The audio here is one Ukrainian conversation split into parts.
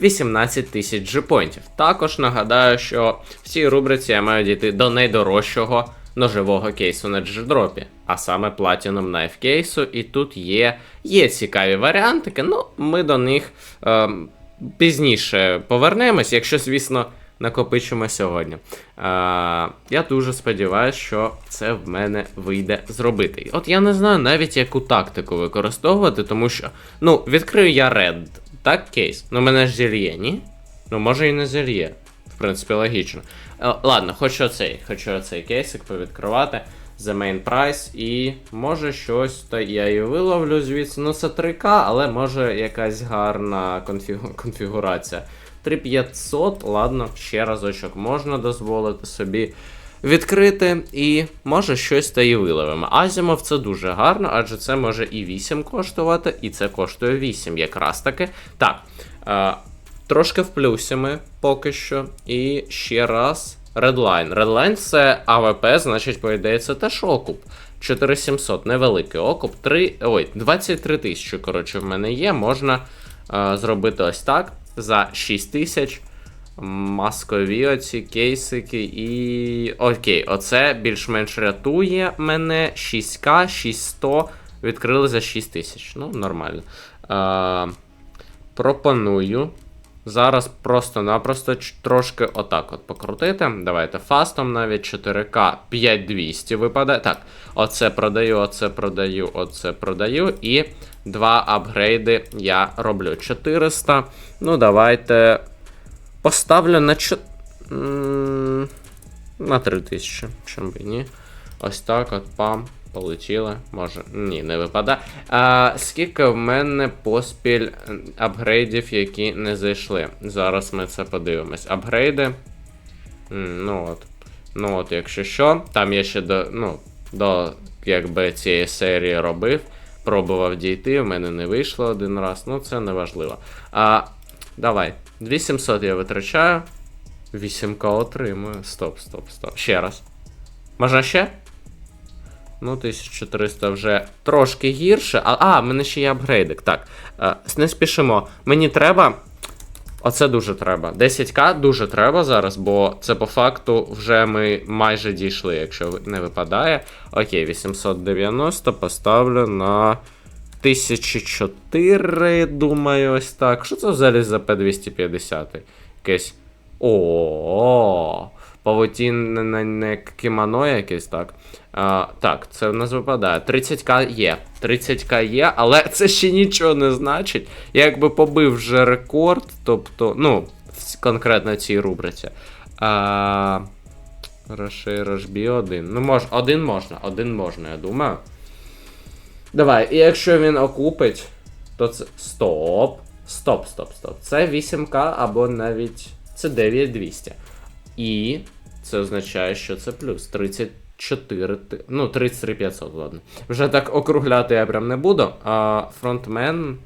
18 тисяч джипонтів. Також нагадаю, що в цій рубриці я маю дійти до найдорожчого ножового кейсу на джедропі, а саме Platinum Knife кейсу. І тут є, є цікаві варіантики, ну ми до них е, пізніше повернемось, якщо, звісно, накопичимо сьогодні. Е, я дуже сподіваюся, що це в мене вийде зробити. От я не знаю навіть яку тактику використовувати, тому що ну, відкрию я Red. Так, кейс. Ну мене ж зільє, ні? Ну, може і не зільє. В принципі, логічно. Е, ладно, хочу оцей, хочу оцей кейсик повідкривати. The main price. І може щось то я і виловлю звідси. Ну, це 3К, але може якась гарна конфігу... конфігурація. 3500, ладно, ще разочок можна дозволити собі відкрити, і може щось та і виловимо. Азімов це дуже гарно, адже це може і 8 коштувати, і це коштує 8 якраз таки. Так, е, трошки в плюсі ми поки що. І ще раз. Redline. Redline це АВП, значить, по ідеї, це теж окуп. 4700, невеликий окуп. 3, ой, 23 тисячі, коротше, в мене є. Можна е, зробити ось так. За 6 тисяч маскові оці кейсики і. Окей, оце більш-менш рятує мене. 6К, 6100. Відкрили за 6 тисяч. Ну, нормально. Е, пропоную. Зараз просто-напросто трошки отак от покрутити. Давайте фастом навіть 4К 5200 випадає. Так, оце продаю, оце продаю, оце продаю. І два апгрейди я роблю. 400. Ну, давайте. Поставлю на чо... На 3000. Чим би ні. Ось так от пам. Полетіли. Може. Ні, не випадає. Скільки в мене поспіль апгрейдів, які не зайшли. Зараз ми це подивимось. Апгрейди. Ну от. Ну от, якщо що, там я ще до. Ну, до якби цієї серії робив. Пробував дійти, в мене не вийшло один раз. Ну, це не важливо. А, давай. 2700 я витрачаю. 8к отримую. Стоп, стоп, стоп. Ще раз. Можна ще? Ну, 1400 вже трошки гірше. А, а в мене ще є апгрейдик. Так. Е, не спішимо. Мені треба. Оце дуже треба. 10к дуже треба зараз, бо це по факту вже ми майже дійшли, якщо не випадає. Окей, 890 поставлю на 1004, думаю, ось так. Що це взагалі за P250? Якесь. О, павутінне кімоно якесь, так. А, так, це в нас випадає. 30к є. 30к є, але це ще нічого не значить. Я якби побив вже рекорд, тобто, ну, конкретно в цій рубриці. А, Рашей Рашбі один. Ну, мож, один можна, один можна, я думаю. Давай, і якщо він окупить, то це. Стоп. Стоп, стоп, стоп. Це 8К або навіть. Це 9200. І це означає, що це плюс 34. ти- Ну, 33500, ладно. Вже так округляти я прям не буду. А фронтмен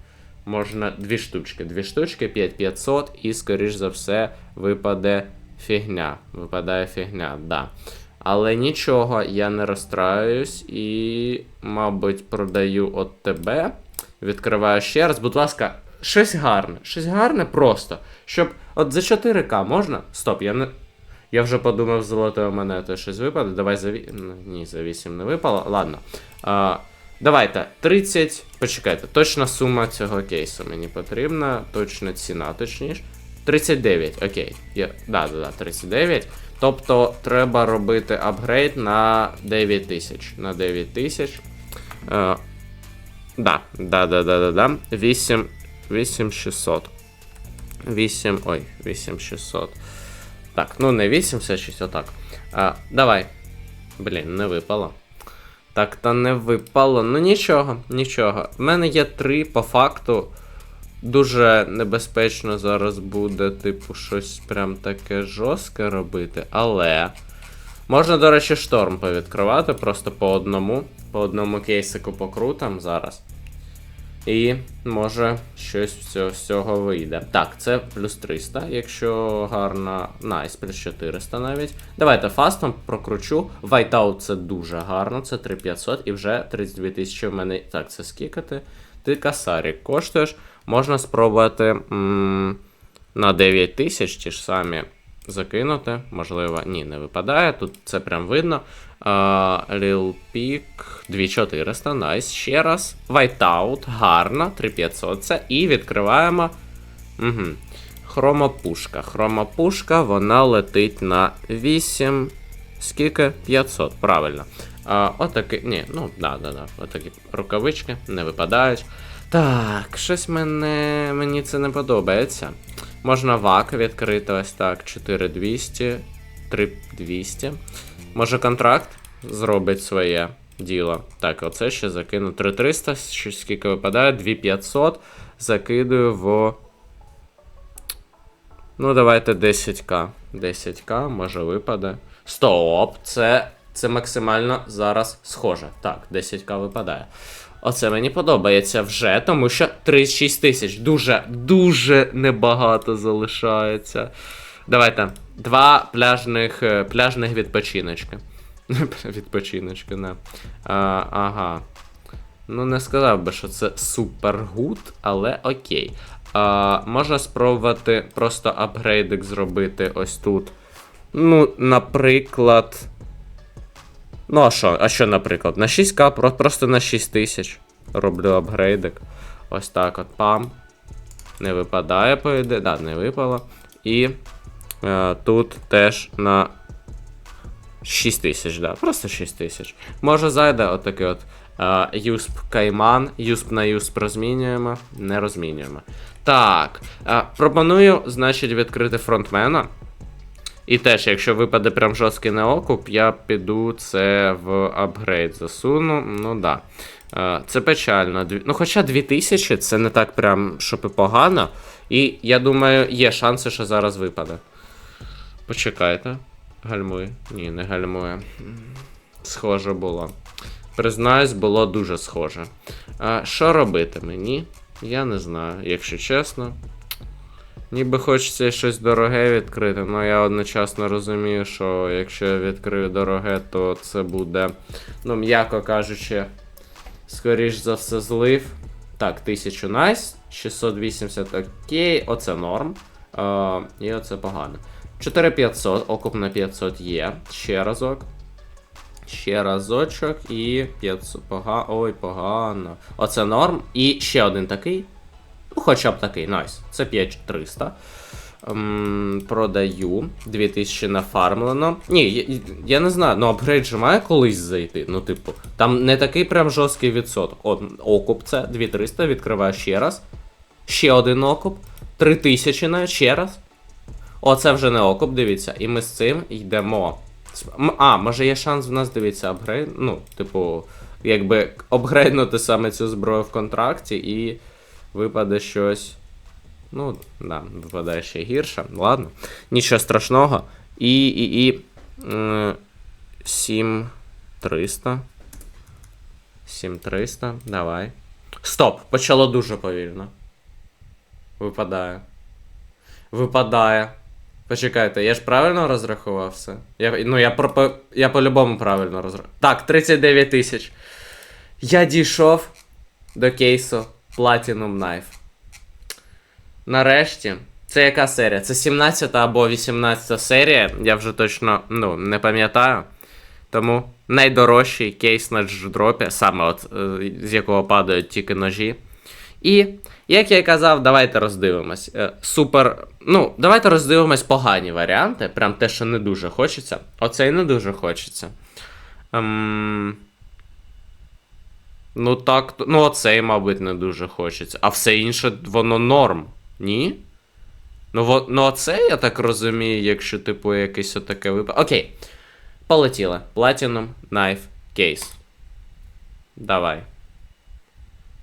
можна дві штучки. Дві штучки, 5500, і, скоріш за все, випаде фігня. Випадає фігня, да. Але нічого, я не розстраюсь і, мабуть, продаю от тебе. Відкриваю ще раз. Будь ласка, щось гарне. Щось гарне просто. Щоб. От за 4К можна? Стоп, я не. Я вже подумав з золотою монетою щось випаде. Давай за Ні, за 8 не випало. Ладно. А, давайте. 30. Почекайте, точна сума цього кейсу мені потрібна. Точна ціна, точніше. 39, окей. Я... Да, да, да, 39. Тобто треба робити апгрейд на 9000. На 9000. Е, да, да, да, да, да, да. 8, 8600. 8, ой, 8600. Так, ну не 86, отак. А, давай. Блін, не випало. Так, та не випало. Ну нічого, нічого. В мене є три по факту дуже небезпечно зараз буде, типу, щось прям таке жорстке робити, але. Можна, до речі, шторм повідкривати просто по одному. По одному кейсику покрутам зараз. І може щось з цього, вийде. Так, це плюс 300, якщо гарно. Найс, плюс 400 навіть. Давайте фастом прокручу. Whiteout це дуже гарно, це 3500 і вже 32 тисячі в мене. Так, це скільки ти? Ти касарік коштуєш. Можна спробувати м- на 9 тисяч ті ж самі закинути. Можливо, ні, не випадає. Тут це прям видно. Lil Peak 2400, найс. Ще раз. Whiteout, гарно, 3500 це. І відкриваємо. Угу. Хромопушка. Хромопушка, вона летить на 8. Скільки? 500, правильно. А, отакі. Ні, ну, да, да, да. Отакі рукавички не випадають. Так, щось мене, мені це не подобається. Можна вак відкрити ось так. 4200, 3200. Може контракт зробить своє діло. Так, оце ще закину 3300, що скільки випадає, 2500. Закидую в. Ну, давайте 10к. 10к, може випаде. Стоп! Це, це максимально зараз схоже. Так, 10к випадає. Оце мені подобається вже, тому що 36 тисяч. Дуже, дуже небагато залишається. Давайте. Два пляжних е, пляжних відпочиночки. Відпочиночки, не. А, ага. Ну, не сказав би, що це супер гуд, але окей. А, Можна спробувати просто апгрейдик зробити ось тут. Ну, наприклад. Ну, а що, а що, наприклад? На 6к, просто на 6 тисяч роблю апгрейдик. Ось так от пам. Не випадає, по ідеї. Да, не випало. І е, тут теж на 6 тисяч, да. Просто 6 тисяч. Може зайде отакий от е, юсп кайман. Юсп на юсп розмінюємо. Не розмінюємо. Так. Е, пропоную, значить, відкрити фронтмена. І теж, якщо випаде прям жорсткий неокуп, я піду це в апгрейд засуну. Ну да. Е, Це печально. Ну, хоча 2000 це не так прям, щоб і погано. І я думаю, є шанси, що зараз випаде. Почекайте. Гальмує. Ні, не гальмує. Схоже було. Признаюсь, було дуже схоже. А, що робити мені? Я не знаю, якщо чесно. Ніби хочеться щось дороге відкрити, але я одночасно розумію, що якщо я відкрию дороге, то це буде, ну, м'яко кажучи, скоріш за все, злив. Так, 1000 найс, 680 окей, оце норм. Е, і оце погано. 4500, окуп на 500 є. Ще разок. Ще разочок і 500. Пога... Ой, погано. Оце норм. І ще один такий. Хоча б такий, найс. Це 5300. Ем, продаю. 2000 нафармлено. Ні, я, я не знаю, ну апгрейд же має колись зайти. Ну, типу, там не такий прям жорсткий відсоток. От, окуп це 2300, відкриваю ще раз. Ще один окуп. 3000 навіть ще раз. Оце вже не окуп, дивіться. І ми з цим йдемо. А, може є шанс в нас, дивіться, апгрейд. Ну, типу, якби апгрейднути саме цю зброю в контракті і випаде щось. Ну, да, випадає ще гірше. Ладно. Нічого страшного. І. і, і. 7300. 7300. Давай. Стоп! Почало дуже повільно. Випадає. Випадає. Почекайте, я ж правильно розрахував все? Я, ну, я, про, я по-любому правильно розрахував. Так, 39 тисяч. Я дійшов до кейсу Platinum Knife. Нарешті. Це яка серія? Це 17 або 18 серія, я вже точно ну, не пам'ятаю. Тому найдорожчий кейс на дропі, саме от, е, з якого падають тільки ножі. І, як я і казав, давайте роздивимось. Е, Супер. Ну, давайте роздивимось погані варіанти. Прям те, що не дуже хочеться. Оцей не дуже хочеться. Ем... Ну так, ну оцей, мабуть, не дуже хочеться. А все інше, воно норм. Ні? Ну, во, ну оце, я так розумію, якщо, типу, якесь отаке випадок. Окей. Полетіли. Platinum Knife Case. Давай.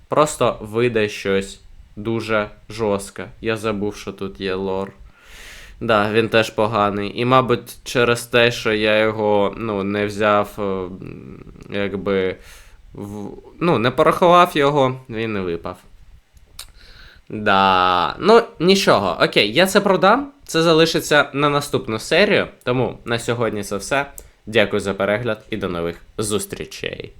Просто видай щось дуже жорстко. Я забув, що тут є лор. Да, він теж поганий. І, мабуть, через те, що я його ну, не взяв, е, м, якби. В... Ну, не порахував його, він не випав. Да. Ну, нічого. Окей, я це продам. Це залишиться на наступну серію. Тому на сьогодні це все. Дякую за перегляд і до нових зустрічей.